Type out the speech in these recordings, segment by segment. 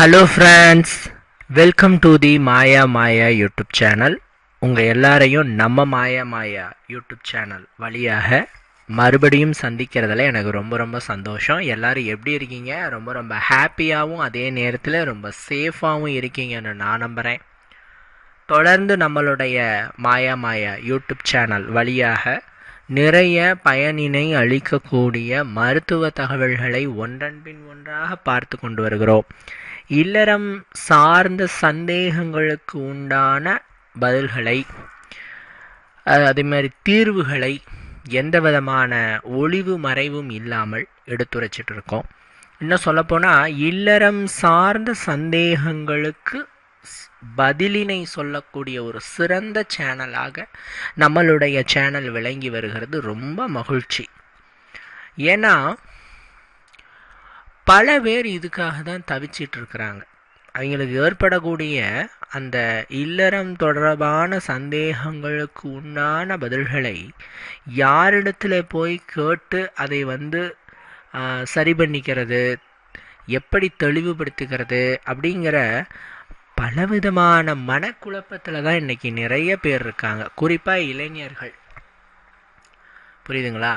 Hello friends welcome to the Maya Maya YouTube channel உங்கள் எல்லாரையும் நம்ம மாயா மாயா யூடியூப் சேனல் வழியாக மறுபடியும் சந்திக்கிறதுல எனக்கு ரொம்ப ரொம்ப சந்தோஷம். எல்லோரும் எப்படி இருக்கீங்க? ரொம்ப ரொம்ப ஹாப்பியாகவும் அதே நேரத்தில் ரொம்ப சேஃபாகவும் இருக்கீங்கன்னு நான் நம்புகிறேன் தொடர்ந்து நம்மளுடைய மாயா மாயா யூடியூப் சேனல் வழியாக நிறைய பயனினை அளிக்கக்கூடிய மருத்துவ தகவல்களை ஒன்றன்பின் ஒன்றாக பார்த்து கொண்டு வருகிறோம். இல்லறம் சார்ந்த சந்தேகங்களுக்கு உண்டான பதில்களை அதே மாதிரி தீர்வுகளை எந்த விதமான ஒளிவு மறைவும் இல்லாமல் எடுத்துரைச்சிட்டு இருக்கோம். இன்னும் சொல்லப்போனால் இல்லறம் சார்ந்த சந்தேகங்களுக்கு ஸ்- பதிலினை சொல்லக்கூடிய ஒரு சிறந்த சேனலாக நம்மளுடைய சேனல் விளங்கி வருகிறது. ரொம்ப மகிழ்ச்சி. ஏன்னா பல பேர் இதுக்காக தான் தவிச்சிட்டு இருக்கிறாங்க. அவங்களுக்கு ஏற்படக்கூடிய அந்த இல்லறம் தொடர்பான சந்தேகங்களுக்கு உண்டான பதில்களை யாரிடத்துல போய் கேட்டு அதை வந்து சரி பண்ணிக்கிறது எப்படி தெளிவுபடுத்துகிறது அப்படிங்கிற பலவிதமான மனக்குழப்பத்தில் தான் இன்றைக்கி நிறைய பேர் இருக்காங்க. குறிப்பாக இளைஞர்கள். புரியுதுங்களா?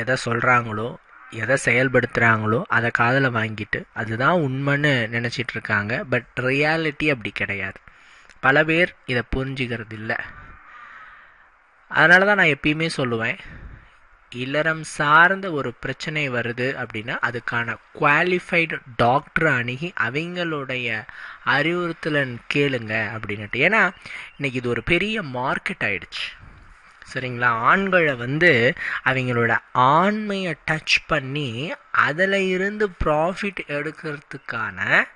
எதை சொல்கிறாங்களோ எதை செயல்படுத்துகிறாங்களோ அதை காதில் வாங்கிட்டு அதுதான் உண்மைன்னு நினச்சிட்டு இருக்காங்க பட் ரியாலிட்டி அப்படி கிடையாது. பல பேர் இதை புரிஞ்சுக்கிறது இல்லை அதனால தான் நான் எப்பயுமே சொல்லுவேன் இல்லறம் சார்ந்த ஒரு பிரச்சனை வருது அப்படின்னா அதுக்கான குவாலிஃபைடு டாக்டரை அணுகி அவங்களுடைய அறிவுறுத்தலை கேளுங்க அப்படின்னுட்டு. ஏன்னா இன்னைக்கு இது ஒரு பெரிய மார்க்கெட் ஆயிடுச்சு. சரிங்களா? ஆண்களை வந்து அவங்களோட ஆண்மையை டச் பண்ணி அதில் இருந்து ப்ராஃபிட் எடுக்கிறதுக்கான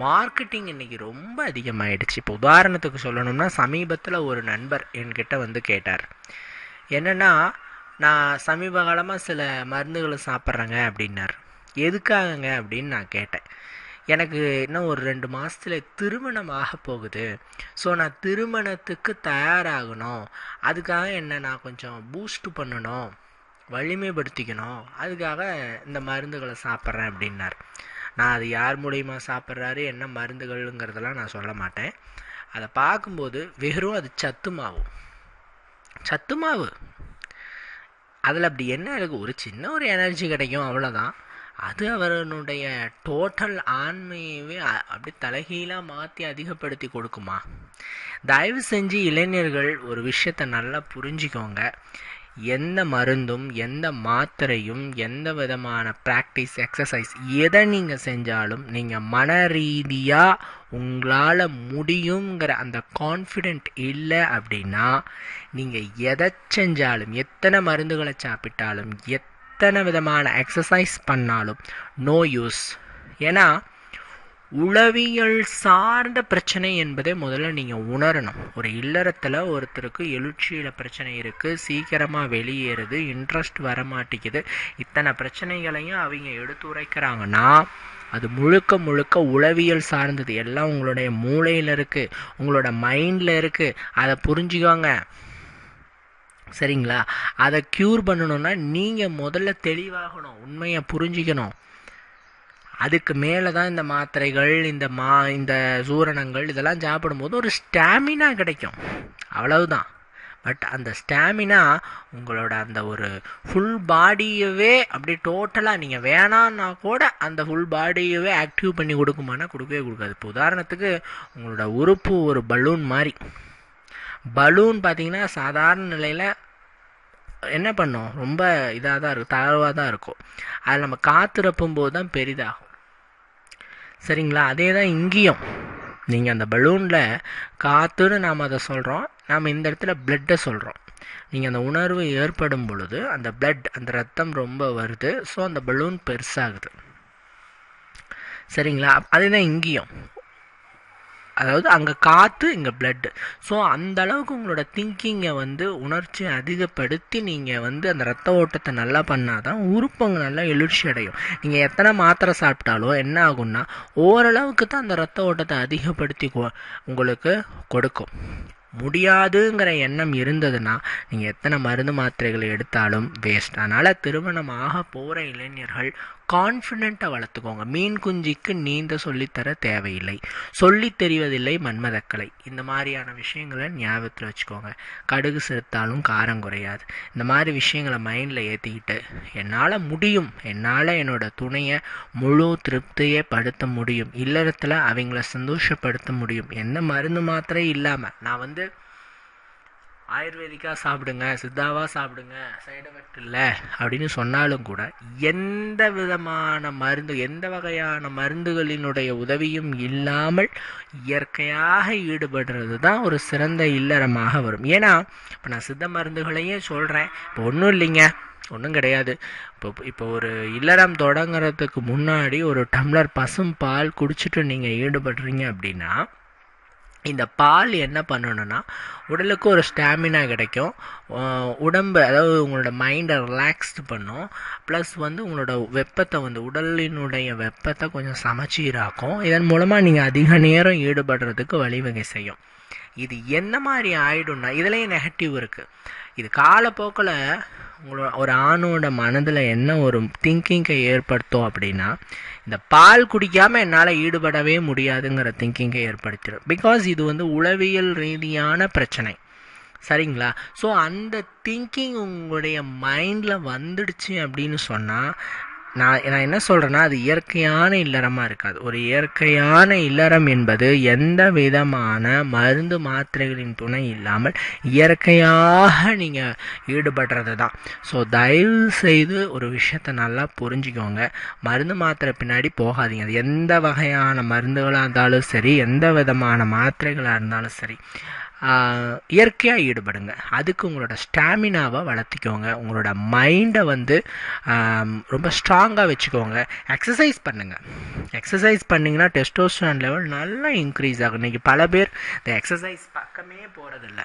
மார்க்கெட்டிங் இன்றைக்கி ரொம்ப அதிகமாகிடுச்சு இப்போ உதாரணத்துக்கு சொல்லணும்னா சமீபத்தில் ஒரு நண்பர் என்கிட்ட வந்து கேட்டார். என்னென்னா நான் சமீப காலமாக சில மருந்துகளை சாப்பிட்றேங்க அப்படின்னார். எதுக்காகங்க? அப்படின்னு நான் கேட்டேன். எனக்கு இன்னும் ஒரு ரெண்டு மாதத்துல திருமணம் ஆக போகுது. ஸோ நான் திருமணத்துக்கு தயாராகணும். அதுக்காக என்ன நான் கொஞ்சம் பூஸ்ட் பண்ணணும். வலிமைப்படுத்திக்கணும். அதுக்காக இந்த மருந்துகளை சாப்பிட்றேன் அப்படின்னார். நான் அது யார் மூலியமா சாப்பிட்றாரு என்ன மருந்துகள்ங்கிறதெல்லாம் நான் சொல்ல மாட்டேன். அதை பார்க்கும்போது வெறும் அது சத்து மாவு. சத்து மாவு. அதில் அப்படி என்ன இருக்குது ஒரு சின்ன ஒரு எனர்ஜி கிடைக்கும் அவ்வளோதான் அது அவனுடைய டோட்டல் ஆண்மையவே அப்படி தலைகீழாக மாற்றி அதிகப்படுத்தி கொடுக்குமா? தயவு செஞ்சு இளைஞர்கள் ஒரு விஷயத்தை நல்லா புரிஞ்சுக்கோங்க. எந்த மருந்தும் எந்த மாத்திரையும் எந்த விதமான ப்ராக்டிஸ் எக்ஸசைஸ் எதை நீங்கள் செஞ்சாலும் நீங்கள் மன ரீதியாக உங்களால் முடியுங்கிற அந்த கான்ஃபிடென்ட் இல்லை அப்படின்னா நீங்கள் எதை செஞ்சாலும் எத்தனை மருந்துகளை சாப்பிட்டாலும் எத் எத்தனை விதமான எக்ஸசைஸ் பண்ணாலும் நோ யூஸ் ஏன்னா உளவியல் சார்ந்த பிரச்சனை என்பதை முதல்ல நீங்கள் உணரணும். ஒரு இல்லறத்தில் ஒருத்தருக்கு எழுச்சியில் பிரச்சனை இருக்குது சீக்கிரமாக வெளியேறுது இன்ட்ரெஸ்ட் வர மாட்டேங்குது இத்தனை பிரச்சனைகளையும் அவங்க எடுத்துரைக்கிறாங்கன்னா அது முழுக்க முழுக்க உளவியல் சார்ந்தது. எல்லாம் உங்களுடைய மூளையில் இருக்குது உங்களோட மைண்டில் இருக்குது அதை புரிஞ்சுக்கோங்க. சரிங்களா? அதை க்யூர் பண்ணணும்னா நீங்கள் முதல்ல தெளிவாகணும் உண்மையை புரிஞ்சுக்கணும். அதுக்கு மேலே தான் இந்த மாத்திரைகள் இந்த மா இந்த சூரணங்கள் இதெல்லாம் சாப்பிடும்போது ஒரு ஸ்டாமினா கிடைக்கும். அவ்வளவுதான். பட் அந்த ஸ்டாமினா உங்களோட அந்த ஒரு ஃபுல் பாடியவே அப்படி டோட்டலாக நீங்கள் வேணான்னா கூட அந்த ஃபுல் பாடியவே ஆக்டிவ் பண்ணி கொடுக்குமானா கொடுக்கவே கொடுக்காது. இப்போ உதாரணத்துக்கு உங்களோட உறுப்பு ஒரு பலூன் மாதிரி. பலூன் பார்த்தீங்கன்னா சாதாரண நிலையில் என்ன பண்ணும்? ரொம்ப இதாக தான் இருக்கும் தளர்வாக தான் இருக்கும். அதில் நம்ம காத்திருப்பும் போது தான் பெரிதாகும். சரிங்களா? அதே தான் இங்கேயும். நீங்கள் அந்த பலூனில் காற்றுன்னு நாம் அதை சொல்கிறோம் நாம் இந்த இடத்துல பிளட்டை சொல்கிறோம் நீங்கள் அந்த உணர்வு ஏற்படும் பொழுது அந்த பிளட் அந்த ரத்தம் ரொம்ப வருது. ஸோ அந்த பலூன் பெருசாகுது. சரிங்களா? அதே தான் இங்கேயும். அதாவது அங்கே காற்று இங்கே பிளட்டு ஸோ அந்த அளவுக்கு உங்களோட திங்கிங்கை வந்து உணர்ச்சி அதிகப்படுத்தி நீங்கள் வந்து அந்த ரத்த ஓட்டத்தை நல்லா பண்ணால் தான் உறுப்புங்க நல்லா எழுச்சி அடையும். நீங்கள் எத்தனை மாத்திரை சாப்பிட்டாலோ என்ன ஆகும்னா ஓரளவுக்கு தான் அந்த ரத்த ஓட்டத்தை அதிகப்படுத்தி கொ- உங்களுக்கு கொடுக்கும். முடியாதுங்கிற எண்ணம் இருந்ததுன்னா நீங்கள் எத்தனை மருந்து மாத்திரைகளை எடுத்தாலும் வேஸ்ட் அதனால் திருமணமாக போகிற இளைஞர்கள் கான்ஃபிடென்ட்டை வளர்த்துக்கோங்க. மீன் குஞ்சிக்கு நீந்த சொல்லித்தர தேவையில்லை. சொல்லித் தெரிவதில்லை மன்மதக்கலை. இந்த மாதிரியான விஷயங்களை ஞாபகத்தில் வச்சுக்கோங்க. கடுகு செலுத்தாலும் காரம் குறையாது. இந்த மாதிரி விஷயங்களை மைண்டில் ஏற்றிக்கிட்டு என்னால் முடியும். என்னால் என்னோட துணையை முழு திருப்தியை படுத்த முடியும். இல்லறத்தில் அவங்கள சந்தோஷப்படுத்த முடியும். எந்த மருந்து மாத்திரை இல்லாமல் நான் வந்து ஆயுர்வேதிக்காக சாப்பிடுங்க சித்தாவாக சாப்பிடுங்க சைடு எஃபெக்ட் இல்லை அப்படின்னு சொன்னாலும் கூட எந்த விதமான மருந்து எந்த வகையான மருந்துகளினுடைய உதவியும் இல்லாமல் இயற்கையாக ஈடுபடுறது தான் ஒரு சிறந்த இல்லறமாக வரும். ஏன்னா இப்போ நான் சித்த மருந்துகளையே சொல்கிறேன் இப்போ ஒன்றும் இல்லைங்க. ஒன்றும் கிடையாது. இப்போ இப்போ ஒரு இல்லறம் தொடங்குறதுக்கு முன்னாடி ஒரு டம்ளர் பசும் பால் குடிச்சிட்டு நீங்கள் ஈடுபடுறீங்க அப்படின்னா இந்த பால் என்ன பண்ணணும்னா உடலுக்கு ஒரு ஸ்டாமினா கிடைக்கும். உடம்பு அதாவது உங்களோட மைண்டை ரிலாக்ஸ்டு பண்ணும். ப்ளஸ் வந்து உங்களோட வெப்பத்தை வந்து உடலினுடைய வெப்பத்தை கொஞ்சம் சமச்சீராக்கும். இதன் மூலமாக நீங்கள் அதிக நேரம் ஈடுபடுறதுக்கு வழிவகை செய்யும். இது என்ன மாதிரி ஆயிடும்னா இதுலேயும் நெகட்டிவ் இருக்குது இது காலப்போக்கில் உங்களோட ஒரு ஆணோட மனதில் என்ன ஒரு திங்கிங்கை ஏற்படுத்தும் அப்படின்னா இந்த பால் குடிக்காமல் என்னால் ஈடுபடவே முடியாதுங்கிற திங்கிங்கை ஏற்படுத்திடும் பிகாஸ் இது வந்து உளவியல் ரீதியான பிரச்சனை. சரிங்களா? ஸோ அந்த திங்கிங் உங்களுடைய மைண்டில் வந்துடுச்சு அப்படின்னு சொன்னால் நான் நான் என்ன சொல்கிறேன்னா அது இயற்கையான இல்லறமாக இருக்காது. ஒரு இயற்கையான இல்லறம் என்பது எந்த விதமான மருந்து மாத்திரைகளின் துணை இல்லாமல் இயற்கையாக நீங்கள் ஈடுபடுறது தான். ஸோ தயவு செய்து ஒரு விஷயத்தை நல்லா புரிஞ்சுக்கோங்க. மருந்து மாத்திரை பின்னாடி போகாதீங்க. அது எந்த வகையான மருந்துகளாக இருந்தாலும் சரி எந்த விதமான மாத்திரைகளாக இருந்தாலும் சரி. இயற்கையாக ஈடுபடுங்க. அதுக்கு உங்களோட ஸ்டாமினாவை வளர்த்திக்கோங்க. உங்களோட மைண்டை வந்து ரொம்ப ஸ்ட்ராங்காக வச்சுக்கோங்க. எக்ஸசைஸ் பண்ணுங்கள் எக்ஸசைஸ் பண்ணிங்கன்னா டெஸ்டோஸ்டான் லெவல் நல்லா இன்க்ரீஸ் ஆகும். இன்றைக்கி பல பேர் இந்த எக்ஸசைஸ் பக்கமே போகிறதில்ல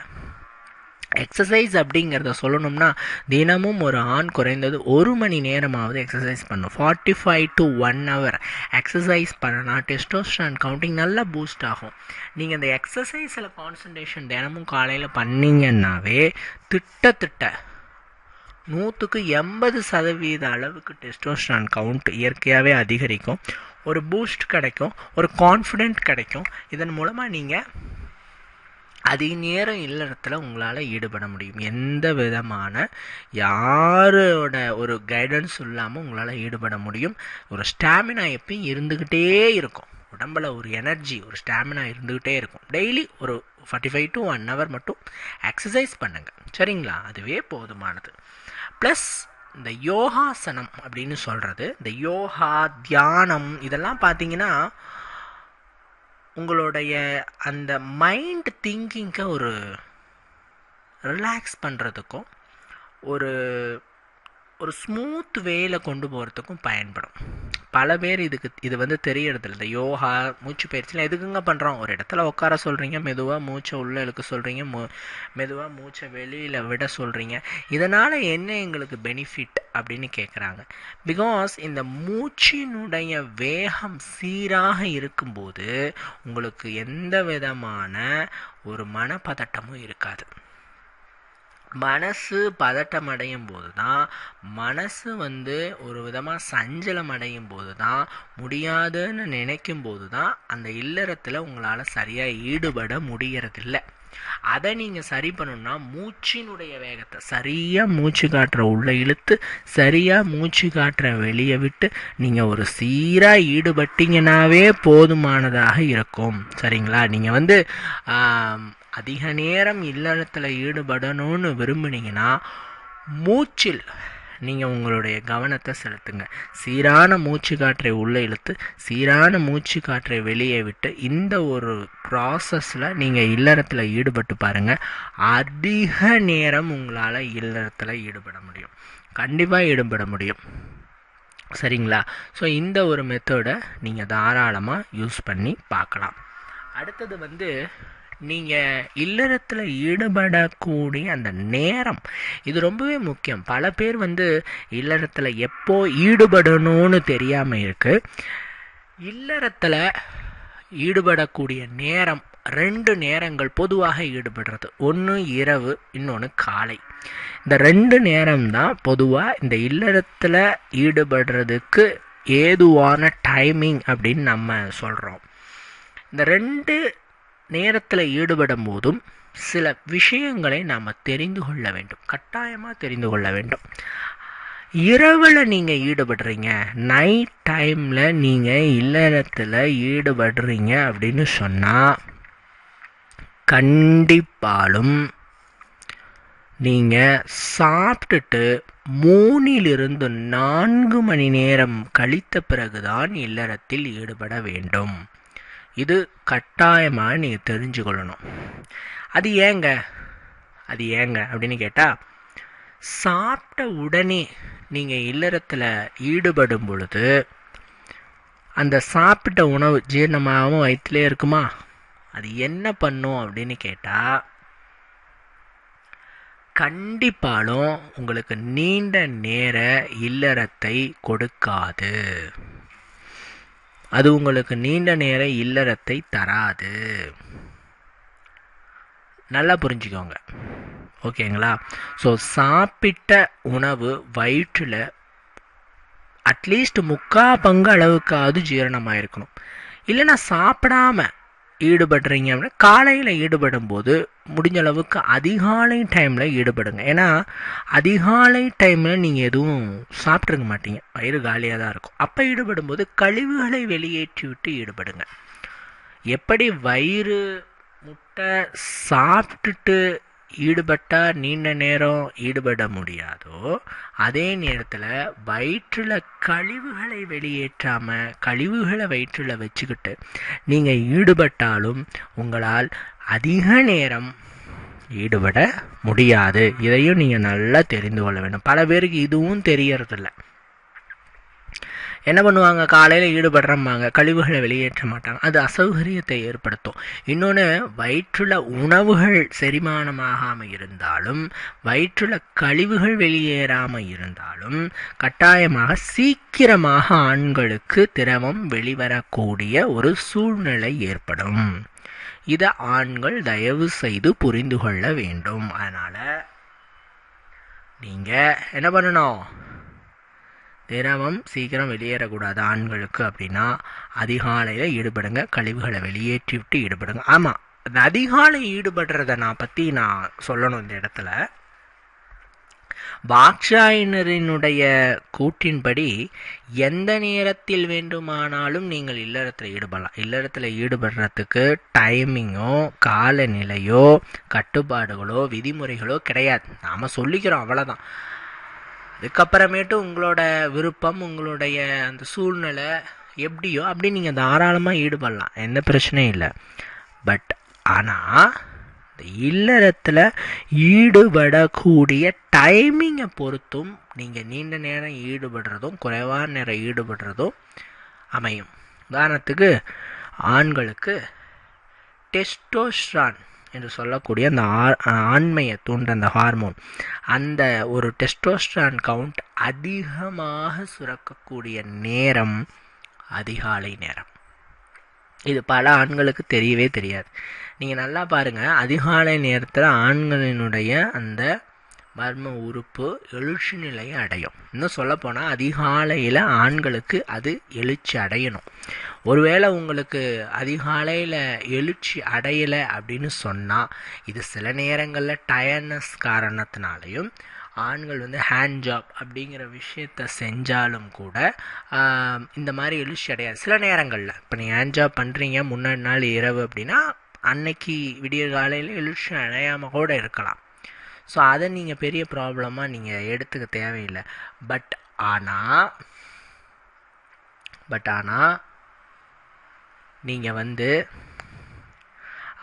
எக்ஸசைஸ் அப்படிங்கிறத சொல்லணும்னா தினமும் ஒரு ஆண் குறைந்தது ஒரு மணி நேரமாவது எக்ஸசைஸ் பண்ணும். Forty five to one hour exercise பண்ணனா டெஸ்டோஸ்டான் கவுண்டிங் நல்லா பூஸ்ட் ஆகும். நீங்கள் இந்த எக்ஸசைஸில் கான்சன்ட்ரேஷன் தினமும் காலையில் பண்ணிங்கன்னாவே திட்டத்திட்ட நூற்றுக்கு எண்பது சதவீத அளவுக்கு டெஸ்டோஸ்டான் கவுண்ட் இயற்கையாகவே அதிகரிக்கும். ஒரு பூஸ்ட் கிடைக்கும். ஒரு கான்ஃபிடென்ட் கிடைக்கும். இதன் மூலமாக நீங்கள் அதிக நேரம் இல்லறத்தில் உங்களால் ஈடுபட முடியும். எந்த விதமான யாரோட ஒரு கைடன்ஸ் இல்லாமல் உங்களால் ஈடுபட முடியும். ஒரு ஸ்டாமினா எப்பயும் இருந்துக்கிட்டே இருக்கும். உடம்பில் ஒரு எனர்ஜி ஒரு ஸ்டாமினா இருந்துக்கிட்டே இருக்கும். டெய்லி ஒரு forty five to one hour மட்டும் எக்ஸசைஸ் பண்ணுங்கள் சரிங்களா? அதுவே போதுமானது. ப்ளஸ் இந்த யோகாசனம் அப்படின்னு சொல்கிறது இந்த யோகா தியானம் இதெல்லாம் பார்த்தீங்கன்னா உங்களுடைய அந்த மைண்ட் திங்கிங்கை ஒரு ரிலாக்ஸ் பண்ணுறதுக்கும் ஒரு ஒரு ஸ்மூத் வேயில் கொண்டு போகிறதுக்கும் பயன்படும். பல பேர் இதுக்கு இது வந்து தெரியறதில்ல. இந்த யோகா மூச்சு பயிற்சிலாம் எதுக்குங்க பண்ணுறோம் ஒரு இடத்துல உட்கார சொல்கிறீங்க மெதுவாக மூச்சை உள்ளே இழுக்க சொல்கிறீங்க மூ மெதுவாக மூச்சை வெளியில் விட சொல்கிறீங்க இதனால் என்ன எங்களுக்கு பெனிஃபிட் அப்படின்னு கேட்குறாங்க பிகாஸ் இந்த மூச்சினுடைய வேகம் சீராக இருக்கும்போது உங்களுக்கு எந்த விதமான ஒரு மனப்பதட்டமும் இருக்காது. மனசு பதட்டம் அடையும் போது தான் மனசு வந்து ஒரு விதமாக சஞ்சலம் அடையும் போது தான் முடியாதுன்னு நினைக்கும் போது தான் அந்த இல்லறத்தில் உங்களால் சரியாக ஈடுபட முடியறதில்ல. அதை நீங்கள் சரி பண்ணணும்னா மூச்சினுடைய வேகத்தை சரியாக மூச்சு காட்டுற உள்ளே இழுத்து சரியாக மூச்சு காட்டுற வெளியே விட்டு நீங்கள் ஒரு சீராக ஈடுபட்டீங்கன்னாவே போதுமானதாக இருக்கும். சரிங்களா? நீங்கள் வந்து அதிக நேரம் இல்லறத்தில் ஈடுபடணும்னு விரும்புனீங்கன்னா மூச்சில் நீங்கள் உங்களுடைய கவனத்தை செலுத்துங்க. சீரான மூச்சு காற்றை உள்ளே இழுத்து சீரான மூச்சு காற்றை வெளியே விட்டு இந்த ஒரு ப்ராசஸில் நீங்கள் இல்லறத்தில் ஈடுபட்டு பாருங்கள் அதிக நேரம் உங்களால் இல்லறத்தில் ஈடுபட முடியும். கண்டிப்பாக ஈடுபட முடியும். சரிங்களா? ஸோ இந்த ஒரு மெத்தடை நீங்கள் தாராளமாக யூஸ் பண்ணி பார்க்கலாம். அடுத்தது வந்து நீங்கள் இல்லறத்தில் ஈடுபடக்கூடிய அந்த நேரம் இது ரொம்பவே முக்கியம். பல பேர் வந்து இல்லறத்தில் எப்போ ஈடுபடணும்னு தெரியாமல் இருக்குது இல்லறத்தில் ஈடுபடக்கூடிய நேரம் ரெண்டு நேரங்கள் பொதுவாக ஈடுபடுறது. ஒன்று இரவு இன்னொன்று காலை. இந்த ரெண்டு நேரம் தான் பொதுவாக இந்த இல்லறத்தில் ஈடுபடுறதுக்கு ஏதுவான டைமிங் அப்படின்னு நம்ம சொல்கிறோம் இந்த ரெண்டு நேரத்தில் ஈடுபடும் போதும் சில விஷயங்களை நாம் தெரிந்து கொள்ள வேண்டும். கட்டாயமாக தெரிந்து கொள்ள வேண்டும். இரவில் நீங்கள் ஈடுபடுறீங்க நைட் டைமில் நீங்கள் இல்லறத்தில் ஈடுபடுறீங்க அப்படின்னு சொன்னால் கண்டிப்பாலும் நீங்கள் சாப்பிட்டுட்டு மூணிலிருந்து நான்கு மணி நேரம் கழித்த பிறகுதான் இல்லறத்தில் ஈடுபட வேண்டும். இது கட்டாயமாக நீங்கள் தெரிஞ்சுக்கொள்ளணும். அது ஏங்க? அது ஏங்க? அப்படின்னு கேட்டால் சாப்பிட்ட உடனே நீங்கள் இல்லறத்தில் ஈடுபடும் பொழுது அந்த சாப்பிட்ட உணவு ஜீரணமாகவும் வயிற்றுலே இருக்குமா? அது என்ன பண்ணும் அப்படின்னு கேட்டால் கண்டிப்பாலும் உங்களுக்கு நீண்ட நேர இல்லறத்தை கொடுக்காது. அது உங்களுக்கு நீண்ட நேர இல்லறத்தை தராது. நல்லா புரிஞ்சுக்கோங்க. ஓகேங்களா? ஸோ சாப்பிட்ட உணவு வயிற்றில் அட்லீஸ்ட் முக்கா பங்கு அளவுக்காவது ஜீரணமாக இருக்கணும் இல்லைன்னா சாப்பிடாம ஈடுபடுறீங்க அப்படின்னா காலையில் ஈடுபடும் போது முடிஞ்ச அளவுக்கு அதிகாலை டைமில் ஈடுபடுங்க. ஏன்னா அதிகாலை டைமில் நீங்கள் எதுவும் சாப்பிட்ருக்க மாட்டீங்க. வயிறு காலியாக தான் இருக்கும். அப்போ ஈடுபடும் போது கழிவுகளை வெளியேற்றி விட்டு ஈடுபடுங்க. எப்படி வயிறு முட்டை சாப்பிட்டுட்டு ஈடுபட்டால் நீண்ட நேரம் ஈடுபட முடியாதோ அதே நேரத்தில் வயிற்றில் கழிவுகளை வெளியேற்றாமல் கழிவுகளை வயிற்றில் வச்சுக்கிட்டு நீங்கள் ஈடுபட்டாலும் உங்களால் அதிக நேரம் ஈடுபட முடியாது. இதையும் நீங்கள் நல்லா தெரிந்து கொள்ள வேண்டும். பல பேருக்கு இதுவும் தெரியறதில்ல. என்ன பண்ணுவாங்க? காலையில் ஈடுபடுறம்பாங்க. கழிவுகளை வெளியேற்ற மாட்டாங்க. அது அசௌகரியத்தை ஏற்படுத்தும். இன்னொன்று வயிற்றில் உணவுகள் செரிமானமாகாமல் இருந்தாலும் வயிற்றில் கழிவுகள் வெளியேறாமல் இருந்தாலும் கட்டாயமாக சீக்கிரமாக ஆண்களுக்கு திரவம் வெளிவரக்கூடிய ஒரு சூழ்நிலை ஏற்படும். இதை ஆண்கள் தயவு செய்து புரிந்து கொள்ள வேண்டும். அதனால் நீங்கள் என்ன பண்ணணும்? திரவம் சீக்கிரம் வெளியேறக்கூடாது ஆண்களுக்கு அப்படின்னா அதிகாலையில் ஈடுபடுங்க கழிவுகளை வெளியேற்றி விட்டு ஈடுபடுங்க. ஆமாம் அந்த அதிகாலை ஈடுபடுறத நான் பற்றி நான் சொல்லணும் இந்த இடத்துல. பாக்ஷாயினரினுடைய கூற்றின்படி எந்த நேரத்தில் வேண்டுமானாலும் நீங்கள் இல்லறத்தில் ஈடுபடலாம். இல்லறத்தில் ஈடுபடுறதுக்கு டைமிங்கோ காலநிலையோ கட்டுப்பாடுகளோ விதிமுறைகளோ கிடையாது. நாம் சொல்லிக்கிறோம் அவ்வளோதான் அதுக்கப்புறமேட்டு உங்களோட விருப்பம் உங்களுடைய அந்த சூழ்நிலை எப்படியோ அப்படி நீங்கள் தாராளமாக ஈடுபடலாம். எந்த பிரச்சனையும் இல்லை. பட் ஆனால் இந்த இல்லறத்தில் ஈடுபடக்கூடிய டைமிங்கை பொறுத்தும் நீங்கள் நீண்ட நேரம் ஈடுபடுறதும் குறைவான நேரம் ஈடுபடுறதும் அமையும். உதாரணத்துக்கு ஆண்களுக்கு டெஸ்டோஸ்ட்ரான் என்று சொல்லக்கூடிய அந்த ஆண்மையை தூண்டுற அந்த ஹார்மோன் அந்த ஒரு டெஸ்டோஸ்ட்ரான் கவுண்ட் அதிகமாக சுரக்கக்கூடிய நேரம் அதிகாலை நேரம். இது பல ஆண்களுக்கு தெரியவே தெரியாது. நீங்கள் நல்லா பாருங்கள் அதிகாலை நேரத்தில் ஆண்களினுடைய அந்த மர்ம உறுப்பு எழுச்சி நிலையை அடையும். இன்னும் சொல்லப்போனால் அதிகாலையில் ஆண்களுக்கு அது எழுச்சி அடையணும். ஒருவேளை உங்களுக்கு அதிகாலையில் எழுச்சி அடையலை அப்படின்னு சொன்னால் இது சில நேரங்களில் டயர்னஸ் காரணத்தினாலையும் ஆண்கள் வந்து ஹேண்ட் ஜாப் அப்படிங்கிற விஷயத்த செஞ்சாலும் கூட இந்த மாதிரி எழுச்சி அடையாது. சில நேரங்களில். இப்போ நீங்கள் ஹேண்ட் ஜாப் பண்ணுறீங்க முன்னாடி நாள் இரவு அப்படின்னா அன்னைக்கு விடிய காலையில் எழுச்சி அடையாமல் கூட இருக்கலாம். ஸோ அதை நீங்கள் பெரிய ப்ராப்ளமாக நீங்கள் எடுத்துக்க தேவையில்லை. பட் ஆனால் பட் ஆனால் நீங்கள் வந்து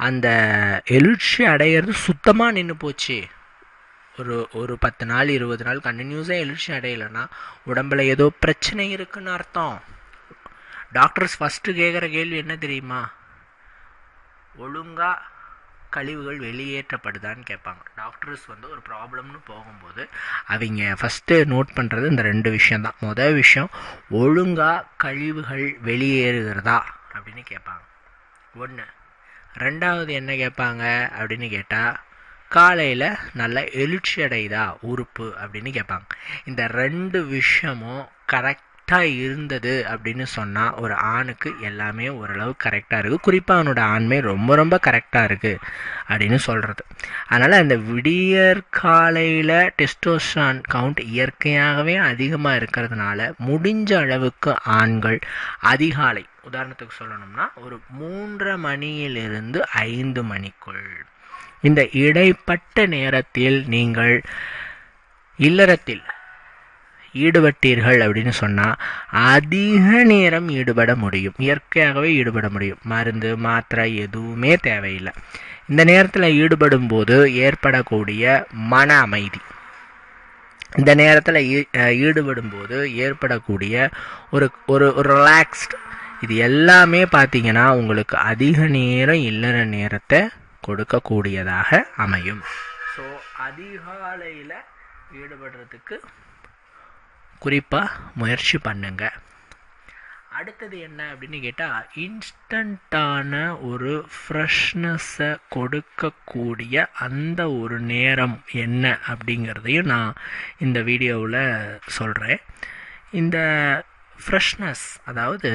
அந்த எழுச்சி அடையிறது சுத்தமாக நின்று போச்சு. ஒரு ஒரு பத்து நாள் இருபது நாள் கண்டினியூஸாக எழுச்சி அடையலைன்னா உடம்பில் ஏதோ பிரச்சனை இருக்குன்னு அர்த்தம். டாக்டர்ஸ் ஃபஸ்ட்டு கேட்குற கேள்வி என்ன தெரியுமா? ஒழுங்காக கழிவுகள் வெளியேற்றப்படுதான்னு கேட்பாங்க. டாக்டர்ஸ் வந்து ஒரு ப்ராப்ளம்னு போகும்போது அவங்க ஃபஸ்ட்டு நோட் பண்ணுறது இந்த ரெண்டு விஷயந்தான் முதல் விஷயம் ஒழுங்காக கழிவுகள் வெளியேறுகிறதா அப்படின்னு கேட்பாங்க. ஒன்று ரெண்டாவது என்ன கேட்பாங்க அப்படின்னு கேட்டால் காலையில் நல்லா எழுச்சி அடையுதா உறுப்பு அப்படின்னு கேட்பாங்க. இந்த ரெண்டு விஷயமும் கரெக்ட் கரெக்டாக இருந்தது அப்படின்னு சொன்னால் ஒரு ஆணுக்கு எல்லாமே ஓரளவு கரெக்டாக இருக்குது குறிப்பாக அவனோட ஆண்மை ரொம்ப ரொம்ப கரெக்டாக இருக்குது அப்படின்னு சொல்கிறது அதனால் அந்த விடியற் காலையில் டெஸ்டோஸ்டான் கவுண்ட் இயற்கையாகவே அதிகமாக இருக்கிறதுனால முடிஞ்ச அளவுக்கு ஆண்கள் அதிகாலை உதாரணத்துக்கு சொல்லணும்னா ஒரு மூன்றரை மணியிலிருந்து ஐந்து மணிக்குள். இந்த இடைப்பட்ட நேரத்தில் நீங்கள் இல்லறத்தில் ஈடுபட்டீர்கள் அப்படின்னு சொன்னால் அதிக நேரம் ஈடுபட முடியும். இயற்கையாகவே ஈடுபட முடியும். மருந்து மாத்திரை எதுவுமே தேவையில்லை. இந்த நேரத்தில் ஈடுபடும் போது ஏற்படக்கூடிய மன அமைதி. இந்த நேரத்தில் ஈடுபடும் போது ஏற்படக்கூடிய ஒரு ஒரு ரிலாக்ஸ்டு இது எல்லாமே பார்த்தீங்கன்னா உங்களுக்கு அதிக நேரம் இல்லற நேரத்தை கொடுக்கக்கூடியதாக அமையும். ஸோ அதிகாலையில் ஈடுபடுறதுக்கு குறிப்பாக முயற்சி பண்ணுங்க. அடுத்தது என்ன அப்படின்னு கேட்டால் இன்ஸ்டண்ட்டான ஒரு ஃப்ரெஷ்னஸை கொடுக்கக்கூடிய அந்த ஒரு நேரம் என்ன அப்படிங்கிறதையும் நான் இந்த வீடியோவில் சொல்கிறேன் இந்த ஃப்ரெஷ்னஸ் அதாவது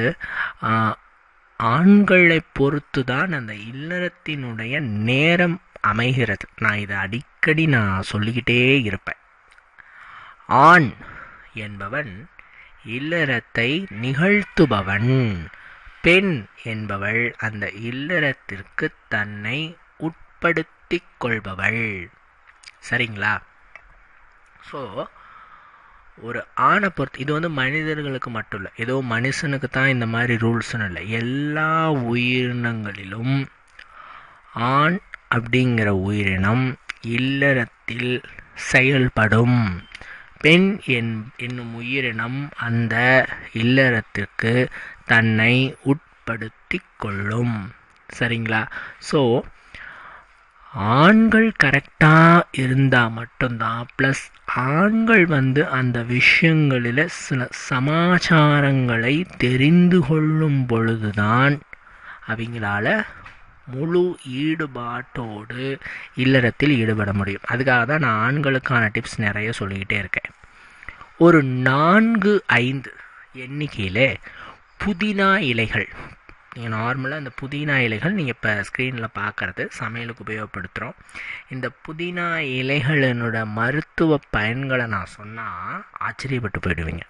ஆண்களை பொறுத்து தான் அந்த இல்லறத்தினுடைய நேரம் அமைகிறது. நான் இதை அடிக்கடி நான் சொல்லிக்கிட்டே இருப்பேன். ஆண் என்பவன் இல்லறத்தை நிகழ்த்துபவன். பெண் என்பவள் அந்த இல்லறத்திற்கு தன்னை உட்படுத்திக் கொள்பவள். சரிங்களா? ஸோ ஒரு ஆணை பொறுத்து இது வந்து மனிதர்களுக்கு மட்டும் இல்லை ஏதோ மனுஷனுக்கு தான் இந்த மாதிரி ரூல்ஸ்னு இல்லை எல்லா உயிரினங்களிலும் ஆண் அப்படிங்கிற உயிரினம் இல்லறத்தில் செயல்படும். பெண் என் என்னும் உயிரினம் அந்த இல்லறத்திற்கு தன்னை உட்படுத்தி கொள்ளும். சரிங்களா? ஸோ ஆண்கள் கரெக்டாக இருந்தால் மட்டும்தான் ப்ளஸ் ஆண்கள் வந்து அந்த விஷயங்களில் சில சமாச்சாரங்களை தெரிந்து கொள்ளும் பொழுதுதான் அவங்களால முழு ஈடுபாட்டோடு இல்லறத்தில் ஈடுபட முடியும். அதுக்காக தான் நான் ஆண்களுக்கான டிப்ஸ் நிறைய சொல்லிக்கிட்டே இருக்கேன். ஒரு நான்கு ஐந்து எண்ணிக்கையில் புதினா இலைகள். நீங்கள் நார்மலாக இந்த புதினா இலைகள் நீங்கள் இப்போ ஸ்க்ரீனில் பார்க்குறது சமையலுக்கு உபயோகப்படுத்துகிறோம் இந்த புதினா இலைகளினோட மருத்துவ பயன்களை நான் சொன்னால் ஆச்சரியப்பட்டு போயிடுவீங்க.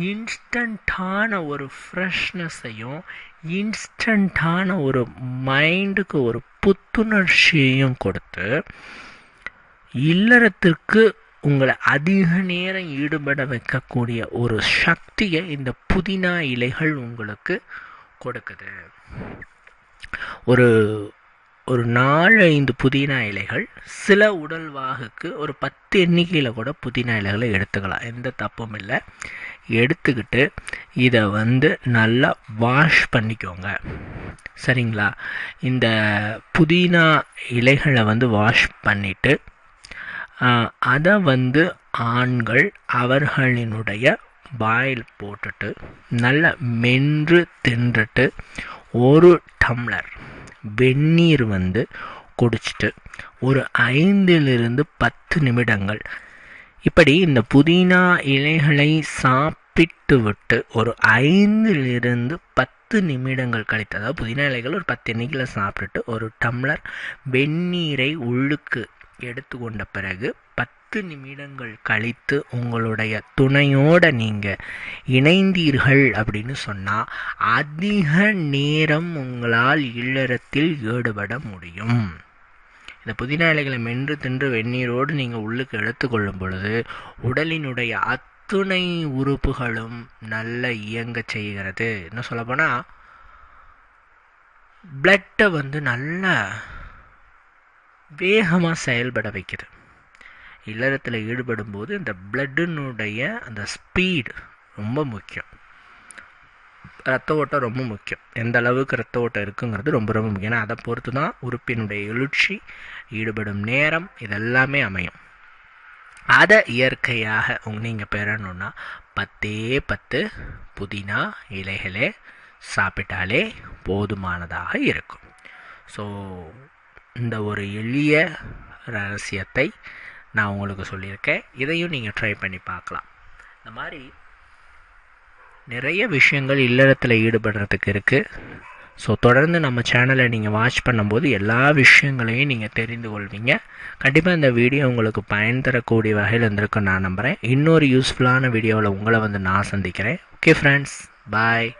இன்ஸ்டண்ட்டான ஒரு ஃப்ரெஷ்னஸையும் இன்ஸ்டண்ட்டான ஒரு மைண்டுக்கு ஒரு புத்துணர்ச்சியையும் கொடுத்து இல்லறத்திற்கு உங்களை அதிக நேரம் ஈடுபட வைக்கக்கூடிய ஒரு சக்தியை இந்த புதினா இலைகள் உங்களுக்கு கொடுக்குது. ஒரு ஒரு நாலு ஐந்து புதினா இலைகள் சில உடல்வாகுக்கு ஒரு பத்து எண்ணிக்கையில் கூட புதினா இலைகளை எடுத்துக்கலாம். எந்த தப்பும் இல்லை. எடுத்துக்கிட்டு இதை வந்து நல்லா வாஷ் பண்ணிக்கோங்க. சரிங்களா? இந்த புதினா இலைகளை வந்து வாஷ் பண்ணிவிட்டு அதை வந்து ஆண்கள் அவர்களினுடைய பாயில் போட்டுட்டு நல்லா மென்று தின்றுட்டு ஒரு டம்ளர் வெந்நீர் வந்து குடிச்சிட்டு ஒரு ஐந்திலிருந்து பத்து நிமிடங்கள் இப்படி இந்த புதினா இலைகளை சாப்பிட்டுவிட்டு ஒரு ஐந்திலிருந்து பத்து நிமிடங்கள் கழித்து அதாவது புதினா இலைகள் ஒரு பத்து எண்ணிக்கையில் சாப்பிட்டுட்டு ஒரு டம்ளர் வெந்நீரை உள்ளுக்கு எடுத்துக்கொண்ட பிறகு பத்து நிமிடங்கள் கழித்து உங்களுடைய துணையோட நீங்கள் இணைந்தீர்கள் அப்படின்னு சொன்னால் அதிக நேரம் உங்களால் இல்லறத்தில் ஈடுபட முடியும். இந்த புதினா இலைகளை மென்று தின்று வெந்நீரோடு நீங்கள் உள்ளுக்கு எடுத்துக்கொள்ளும் பொழுது உடலினுடைய அத்துணை உறுப்புகளும் நல்ல இயங்க செய்கிறது. என்ன சொல்லப்போனால் பிளட்டை வந்து நல்லா வேகமாக செயல்பட வைக்குது. இல்லறத்தில் ஈடுபடும் போது இந்த பிளட்டினுடைய அந்த ஸ்பீடு ரொம்ப முக்கியம். ரத்த ஓட்டம் ரொம்ப முக்கியம். எந்த அளவுக்கு ரத்த ஓட்டம் இருக்குங்கிறது ரொம்ப ரொம்ப முக்கியம். ஏன்னா அதை பொறுத்து தான் உறுப்பினுடைய எழுச்சி ஈடுபடும் நேரம் இதெல்லாமே அமையும். அதை இயற்கையாக நீங்கள் பெறணும்னா பத்தே பத்து புதினா இலைகளே சாப்பிட்டாலே போதுமானதாக இருக்கும். ஸோ இந்த ஒரு எளிய ரகசியத்தை நான் உங்களுக்கு சொல்லியிருக்கேன். இதையும் நீங்கள் ட்ரை பண்ணி பார்க்கலாம். இந்த மாதிரி நிறைய விஷயங்கள் இல்லறத்தில் ஈடுபடுறதுக்கு இருக்குது ஸோ தொடர்ந்து நம்ம சேனலை நீங்கள் வாட்ச் பண்ணும்போது எல்லா விஷயங்களையும் நீங்கள் தெரிந்து கொள்வீங்க. கண்டிப்பாக இந்த வீடியோ உங்களுக்கு பயன் தரக்கூடிய வகையில் இருந்திருக்கும் நான் நம்புகிறேன் இன்னொரு யூஸ்ஃபுல்லான வீடியோவில் உங்களை வந்து நான் சந்திக்கிறேன். Okay friends bye